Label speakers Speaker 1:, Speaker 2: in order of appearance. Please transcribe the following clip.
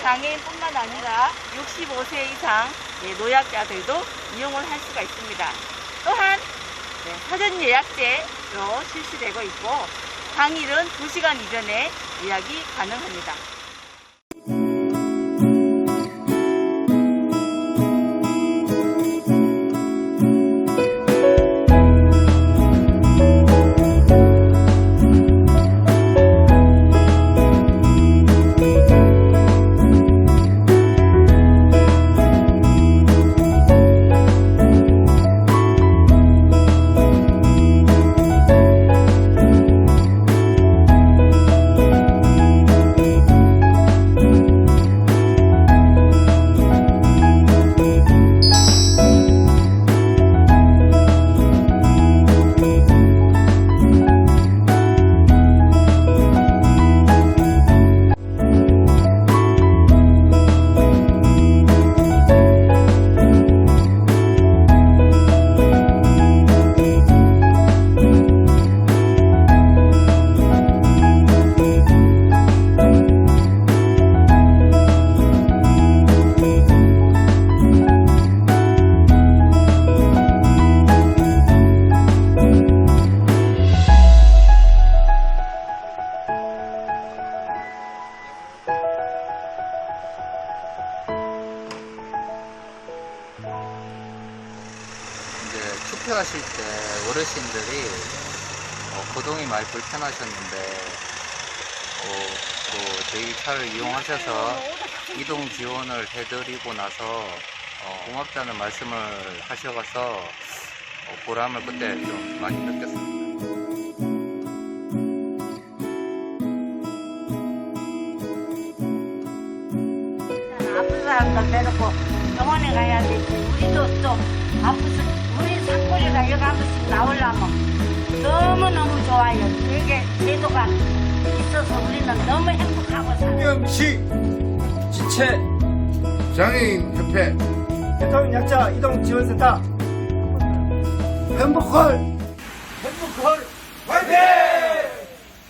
Speaker 1: 장애인뿐만 아니라 65세 이상 예, 노약자들도 이용을 할 수가 있습니다. 또한 네, 사전 예약제로 실시되고 있고 당일은 2시간 이전에 예약이 가능합니다.
Speaker 2: 투표하실 때 어르신들이 어, 거동이 많이 불편하셨는데 어, 또 저희 차를 이용하셔서 이동 지원을 해드리고 나서 어, 고맙다는 말씀을 하셔서 어, 보람을 그때 좀 많이 느꼈습니다.
Speaker 3: 아픈 사람들 데리고 병원에 가야 되지. 우리도 좀 아프서 우리 산골이가 여기 한 번씩 나오려면 너무너무 좋아요. 이게 제도가 있어서 우리는 너무 행복하고 살아요.
Speaker 4: 명시
Speaker 5: 지체
Speaker 4: 장애인 협회
Speaker 5: 대통령 약자 이동 지원센터
Speaker 4: 행복할
Speaker 5: 행복할 화이팅!